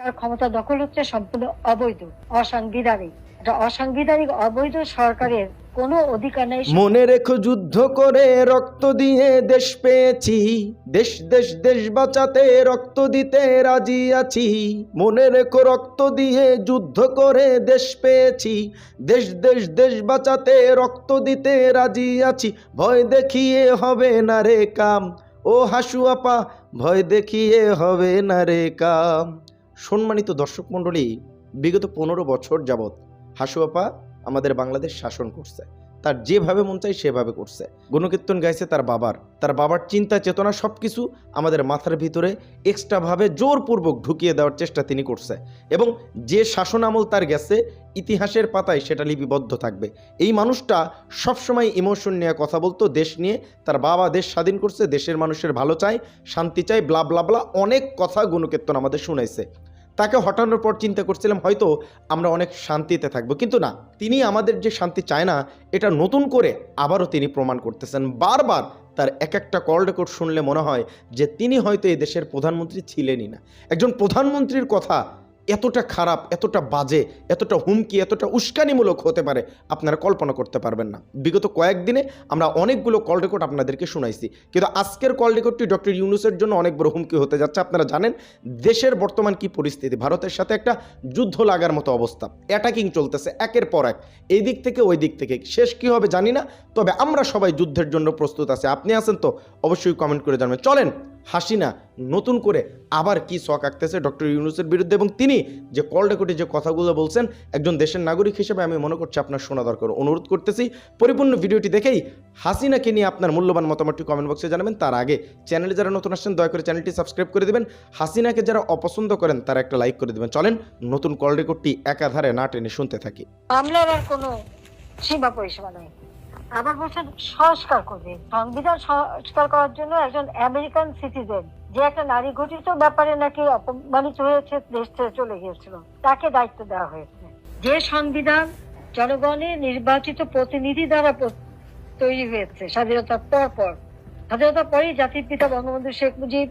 তার ক্ষমতা দখল হচ্ছে সম্পূর্ণ অবৈধ, অসাংবিধানিক। এটা অসাংবিধানিক, অবৈধ সরকারের কোনো অধিকার নেই। মনে রেখো যুদ্ধ করে রক্ত দিয়ে দেশ পেয়েছি। দেশ দেশ দেশ বাঁচাতে রক্ত দিতে রাজি আছি। মনে রেখো রক্ত দিয়ে যুদ্ধ করে দেশ পেয়েছি। দেশ দেশ দেশ বাঁচাতে রক্ত দিতে রাজি আছি। ভয় দেখিয়ে হবে না রে কাম। ও হাসু আপা ভয় দেখিয়ে হবে না রে কাম। সম্মানিত দর্শক মণ্ডলী, বিগত পনেরো বছর যাবৎ হাসুয়াপা আমাদের বাংলাদেশ শাসন করছে। তার যেভাবে মন চায় সেভাবে করছে। গণকীর্তন গাইছে তার বাবার। তার বাবার চিন্তা, চেতনা সব কিছু আমাদের মাথার ভিতরে এক্সট্রাভাবে জোরপূর্বক ঢুকিয়ে দেওয়ার চেষ্টা তিনি করছে। এবং যে শাসন আমল তার গেছে, ইতিহাসের পাতায় সেটা লিপিবদ্ধ থাকবে। এই মানুষটা সবসময় ইমোশন নিয়ে কথা বলতো, দেশ নিয়ে। তার বাবা দেশ স্বাধীন করছে, দেশের মানুষের ভালো চায়, শান্তি চায় ব্লা ব্লা ব্লা অনেক কথা গুণকীর্তন আমাদের শুনাইছে। তাকে হটানোর পর চিন্তা করছিলাম, হয়তো আমরা অনেক শান্তিতে থাকব। কিন্তু না, তিনি আমাদের যে শান্তি চায় না, এটা নতুন করে আবারও তিনি প্রমাণ করতেছেন। বারবার তার এক একটা কল রেকর্ড শুনলে মনে হয় যে তিনি হয়তো এই দেশের প্রধানমন্ত্রী ছিলেনই না। একজন প্রধানমন্ত্রীর কথা এতটা খারাপ, এতটা বাজে, এতটা হুমকি, এতটা উস্কানিমূলক হতে পারে আপনারা কল্পনা করতে পারবেন না। বিগত কয়েকদিনে আমরা অনেকগুলো কল রেকর্ড আপনাদেরকে শোনাইছি। কিন্তু আজকের কল রেকর্ডটি ডক্টর ইউনুসের জন্য অনেক বড় হুমকি হতে যাচ্ছে। আপনারা জানেন দেশের বর্তমান কি পরিস্থিতি? ভারতের সাথে একটা যুদ্ধ লাগার মতো অবস্থা। অ্যাটাকিং চলতেছে একের পর এক। এই দিক থেকে, ওই দিক থেকে। শেষ কি হবে জানি না। তবে আমরা সবাই যুদ্ধের জন্য প্রস্তুত আছি। আপনি আছেন তো? অবশ্যই কমেন্ট করে জানাবেন। চলেন হাসিনা নতুন করে আবার কি শখ আঁকতেছে ডক্টর ইউনুসের বিরুদ্ধে? এবং তিনি যে কল রেকর্ডে যে কথাগুলো বলছেন, একজন দেশের নাগরিক হিসেবে আমি মনে করছি আপনার শোনা দরকার। অনুরোধ করতেছি, পরিপূর্ণ ভিডিওটি দেখেই হাসিনাকে নিয়ে আপনার মূল্যবান মতামতটি কমেন্ট বক্সে জানাবেন। তার আগে চ্যানেলে যারা নতুন আসছেন, দয়া করে চ্যানেলটি সাবস্ক্রাইব করে দেবেন। হাসিনাকে যারা অপছন্দ করেন, তারা একটা লাইক করে দেবেন। চলেন, নতুন কল রেকর্ডটি একাধারে না টেনে শুনতে থাকি। আর কোনো সীমা আবার বলছেন সংস্কার করবে। সংবিধান সংস্কার করার জন্য একজন আমেরিকান সিটিজেন, যে একটা নারী ঘটিত ব্যাপারে নাকি অপমানিত হয়েছে, দেশ ছেড়ে চলে গিয়েছিল, তাকে দায়িত্ব দেওয়া হয়েছে। যে সংবিধান জনগণের নির্বাচিত প্রতিনিধি দ্বারা তৈরি হয়েছে, স্বাধীনতার পর পর স্বাধীনতার পরেই জাতির পিতা বঙ্গবন্ধু শেখ মুজিব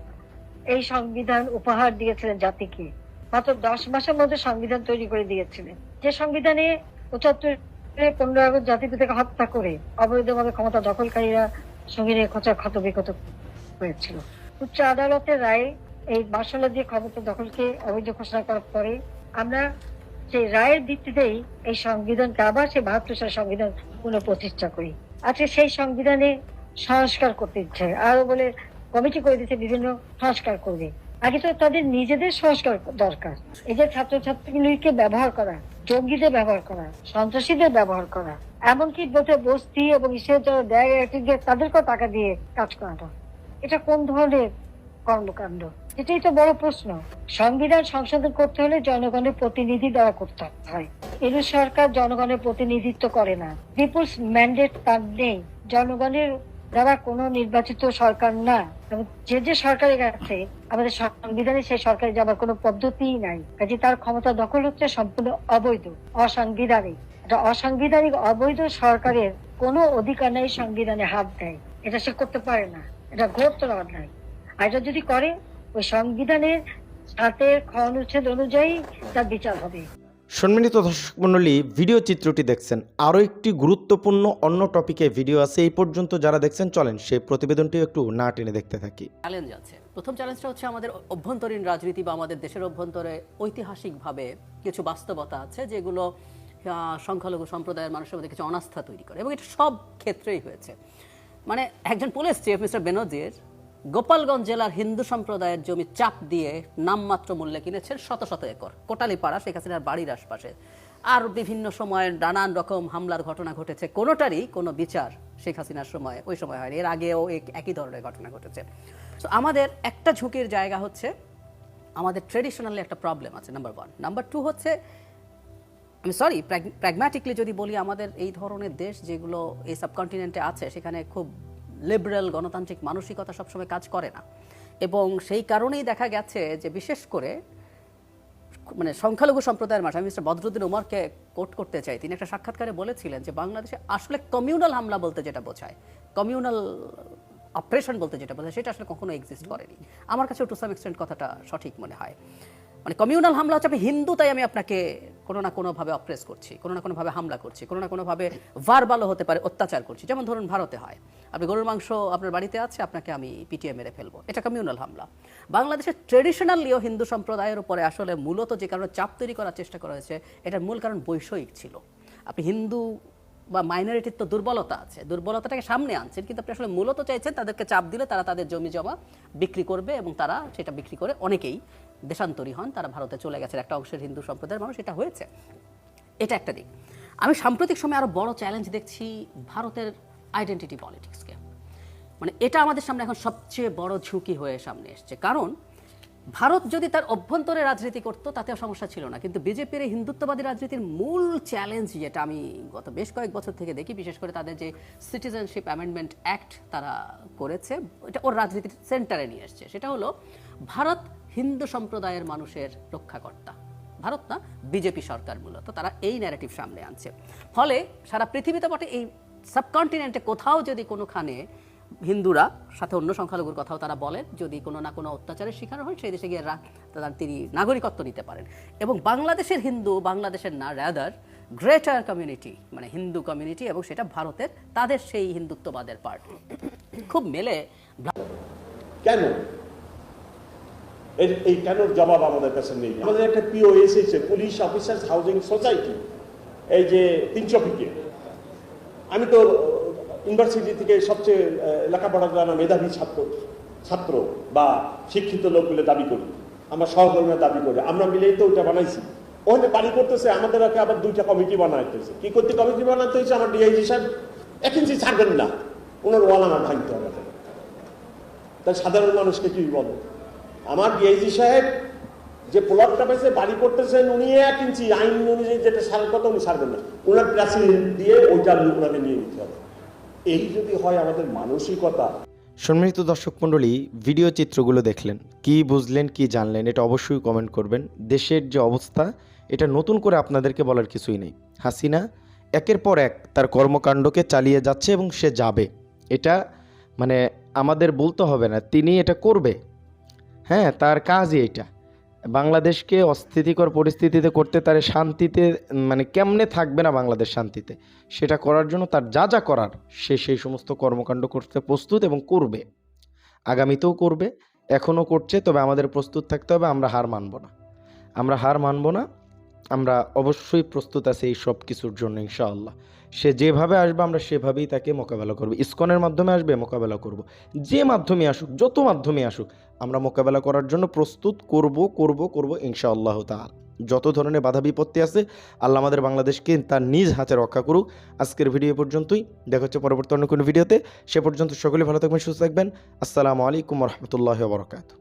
এই সংবিধান উপহার দিয়েছিলেন জাতিকে। মাত্র দশ মাসের মধ্যে সংবিধান তৈরি করে দিয়েছিলেন। যে সংবিধানে পঁচাত্তর পনেরো আগস্ট জাতির পিতাকে হত্যা করে অবৈধভাবে ক্ষমতা দখলকারীরা সঙ্গে নিয়ে খোঁচা ক্ষত বিক্ষত হয়েছিল। উচ্চ আদালতের রায় এই মার্শাল দিয়ে ক্ষমতা দখলকে অবৈধ ঘোষণা করার পরে আমরা সেই রায়ের ভিত্তিতেই এই সংবিধানকে আবার সেই বাহাত্তর সালের সংবিধান পুনঃপ্রতিষ্ঠা করি। আজকে সেই সংবিধানে সংস্কার করতে ইচ্ছে আরও বলে, কমিটি করে দিচ্ছে বিভিন্ন সংস্কার করবে। আগে তো তাদের নিজেদের সংস্কার দরকার। এই যে ছাত্রছাত্রীগুলিকে ব্যবহার করা জঙ্গিদের ব্যবহার করা, সন্ত্রাসীদের ব্যবহার করা, এমনকি বস্তি এবং ইসের যারা দেয় তাদেরকেও টাকা দিয়ে কাজ করানো। এটা কোন ধরনের কর্মকাণ্ড? এটাই তো বড় প্রশ্ন। সংবিধান সংশোধন করতে হলে জনগণের প্রতিনিধি দ্বারা করতে হয়। এর সরকার জনগণের প্রতিনিধিত্ব করে না। পিপুলস ম্যান্ডেট তার নেই। জনগণের দ্বারা কোনো নির্বাচিত সরকার না। যে যে সরকারের কাছে আমাদের সংবিধানে সেই সরকারে যাবার কোনো পদ্ধতিই নাই। কাজে তার ক্ষমতা দখল হচ্ছে সম্পূর্ণ অবৈধ, অসাংবিধানিক। এটা অসাংবিধানিক, অবৈধ সরকারের কোনো অধিকার নেই সংবিধানে হাত দেয়। এটা সে করতে পারে না। এটা ঘোরতর অন্যায় আর এটা যদি করে, ওই সংবিধানের সাথে অনুচ্ছেদ অনুযায়ী তার বিচার হবে। সম্মানিত দর্শক মণ্ডলী ভিডিও চিত্রটি দেখছেন। আরও একটি গুরুত্বপূর্ণ অন্য টপিকে ভিডিও আছে, এই পর্যন্ত যারা দেখছেন, চলেন সেই প্রতিবেদনটি একটু না টেনে দেখতে থাকি। চ্যালেঞ্জ আছে। প্রথম চ্যালেঞ্জটা হচ্ছে আমাদের অভ্যন্তরীণ রাজনীতি বা আমাদের দেশের অভ্যন্তরে ঐতিহাসিকভাবে কিছু বাস্তবতা আছে, যেগুলো সংখ্যালঘু সম্প্রদায়ের মানুষের মধ্যে কিছু অনাস্থা তৈরি করে, এবং এটা সব ক্ষেত্রেই হয়েছে। মানে একজন police chief mister Benazir Gopalganj জেলার হিন্দু সম্প্রদায়ের জমি চাপ দিয়ে নামমাত্র মূল্যে কিনেছেন শত শত একর। কোটালীপাড়া, শেখ হাসিনার বাড়ির আশপাশে। আর বিভিন্ন সময়ে নানান রকম হামলার ঘটনা ঘটেছে। কোনোটারই কোনো বিচার শেখ হাসিনার সময়, ওই সময় হয়নি। এর আগেও এক- একই ধরনের ঘটনা ঘটেছে। তো আমাদের একটা ঝুঁকির জায়গা হচ্ছে আমাদের ট্রেডিশনালি একটা প্রবলেম আছে নাম্বার ওয়ান নাম্বার টু হচ্ছে, আমি সরি প্র্যাগম্যাটিকলি যদি বলি আমাদের এই ধরনের দেশ যেগুলো এই সাবকন্টিনেন্টে আছে, সেখানে খুব লিবারেল গণতান্ত্রিক মানসিকতা সবসময় কাজ করে না। এবং সেই কারণেই দেখা গেছে যে বিশেষ করে মানে সংখ্যালঘু সম্প্রদায়ের মানুষ আমি মিস্টার বদরুদ্দিন উমরকে কোট করতে চাই, তিনি একটা সাক্ষাৎকারে বলেছিলেন যে বাংলাদেশে আসলে কমিউনাল হামলা বলতে যেটা বোঝায়, কমিউনাল অপারেশন বলতে যেটা বোঝায়, সেটা আসলে কখনো এক্সিস্ট করেনি। আমার কাছে টু সাম এক্সটেন্ট কথাটা সঠিক মনে হয়। মানে কমিউনাল হামলা হচ্ছে আপনি হিন্দু, তাই আমি আপনাকে কোনো না কোনোভাবে অপ্রেস করছি, কোনো না কোনোভাবে হামলা করছি, কোনো না কোনোভাবে ভারবালও হতে পারে অত্যাচার করছি, যেমন ধরুন ভারতে হয়। আপনি গরুর মাংস আপনার বাড়িতে আছে, আপনাকে আমি পিটিএ মেরে ফেলব। এটা কমিউনাল হামলা। বাংলাদেশের ট্রেডিশনালিও হিন্দু সম্প্রদায়ের উপরে আসলে মূলত যে কারণে চাপ তৈরি করার চেষ্টা করা হয়েছে, এটার মূল কারণ বৈষয়িক ছিল। আপনি হিন্দু বা মাইনরিটির তো দুর্বলতা আছে, দুর্বলতাটাকে সামনে আনছেন, কিন্তু আপনি আসলে মূলত চাইছেন তাদেরকে চাপ দিলে তারা তাদের জমি জমা বিক্রি করবে এবং তারা সেটা বিক্রি করে অনেকেই দেশান্তরী হন, তারা ভারতে চলে গেছে একটা অংশের হিন্দু সম্প্রদায়ের মানুষ এটা হয়েছে। এটা একটা দিক। আমি সাম্প্রতিক সময়ে আরও বড় চ্যালেঞ্জ দেখছি ভারতের আইডেন্টিটি পলিটিক্সকে মানে এটা আমাদের সামনে এখন সবচেয়ে বড় ঝুঁকি হয়ে সামনে এসছে। কারণ ভারত যদি তার অভ্যন্তরে রাজনীতি করতো, তাতেও সমস্যা ছিল না। কিন্তু বিজেপির এই হিন্দুত্ববাদী রাজনীতির মূল চ্যালেঞ্জ যেটা আমি গত বেশ কয়েক বছর থেকে দেখি, বিশেষ করে তাদের যে সিটিজেনশিপ অ্যামেন্ডমেন্ট অ্যাক্ট তারা করেছে, এটা ওর রাজনীতির সেন্টারে নিয়ে এসছে। সেটা হলো ভারত হিন্দু সম্প্রদায়ের মানুষের রক্ষাকর্তা। ভারত না, বিজেপি সরকার মূলত। তারা এই ন্যারেটিভ সামনে আনছে। ফলে সারা পৃথিবীতে বটে এই সাবকন্টিনেন্টে কোথাও যদি কোনোখানে হিন্দুরা, সাথে অন্য সংখ্যালঘুর কথাও তারা বলেন, যদি কোনো না কোনো অত্যাচারের শিকার হয়, সেই দেশে গিয়ে তারা তিনি নাগরিকত্ব নিতে পারেন। এবং বাংলাদেশের হিন্দু, বাংলাদেশের না র্যাদার গ্রেটার কমিউনিটি মানে হিন্দু কমিউনিটি এবং সেটা ভারতের, তাদের সেই হিন্দুত্ববাদের পার্ট খুব মেলে কেন? এই কেন জবাব আমাদের কাছে নেই। আমাদের একটা পিও এসেছে পুলিশ অফিসার্স হাউজিং সোসাইটি এই যে তিনশো ফিকে আমি তো, ইউনিভার্সিটি থেকে সবচেয়ে লেখাপড়া জানা মেধাবী ছাত্র ছাত্র বা শিক্ষিত লোক বলে দাবি করি, আমরা সহকর্মীরা দাবি করি, আমরা মিলেই তো ওটা বানাইছি। ওখানে বাড়ি করতেছে, আমাদের আবার দুইটা কমিটি বানাইতেছে। কি করতে কমিটি বানাতে হয়েছে? আমার ডিআইজি সাহেব এক ইঞ্চি ছাড়বেন না। ওনার ওয়াল আমার ভাঙতে হবে। তাই সাধারণ মানুষকে কি বলব? আমার ডিআইজি সাহেব যে প্লটটা পেয়েছে বাড়ি করতেছেন উনি এক ইঞ্চি, আইন অনুযায়ী যেটা সারার কথা উনি সারবেন না। ওনার প্রেসিডেন্ট দিয়ে ওইটা ওনাকে নিয়ে নিতে হবে। এই যদি হয় আমাদের মানসিকতা। সম্মানিত দর্শক মণ্ডলী ভিডিও চিত্রগুলো দেখলেন, কি বুঝলেন, কি জানলেন, এটা অবশ্যই কমেন্ট করবেন। দেশের যে অবস্থা, এটা নতুন করে আপনাদেরকে বলার কিছুই নেই। হাসিনা একের পর এক তার কর্মকাণ্ডকে চালিয়ে যাচ্ছে এবং সে যাবে। এটা মানে আমাদের বলতে হবে না, তিনি এটা করবে। হ্যাঁ তার কাজই এটা। বাংলাদেশকে অস্থিতিকর পরিস্থিতিতে করতে তার শান্তিতে মানে কেমনে থাকবে না বাংলাদেশ শান্তিতে? সেটা করার জন্য তার যা যা করার, সে সেই সমস্ত কর্মকাণ্ড করতে প্রস্তুত এবং করবে। আগামীতেও করবে, এখনও করছে, তবে আমাদের প্রস্তুত থাকতে হবে, আমরা হার মানব না। আমরা হার মানব না, আমরা অবশ্যই প্রস্তুত আছি এই সব কিছুর জন্য, ইনশাআল্লাহ। সে যেভাবে আসবে, আমরা সেভাবেই তাকে মোকাবেলা করব। ইস্কনের মাধ্যমে আসবে, মোকাবেলা করব। যে মাধ্যমে আসুক, যত মাধ্যমে আসুক, আমরা মোকাবেলা করার জন্য প্রস্তুত করব করব করব ইনশাআল্লাহ তাআলা। যত ধরনের বাধা বিপত্তি আছে, আল্লাহ আমাদের বাংলাদেশকে তার নিজ হাতে রক্ষা করুক। আজকের ভিডিও পর্যন্তই। দেখা হচ্ছে পরবর্তী অন্য কোনো ভিডিওতে। সে পর্যন্ত সকলে ভালো থাকবেন, সুস্থ থাকবেন। আসসালামু আলাইকুম রহমতুল্লাহ বরকাত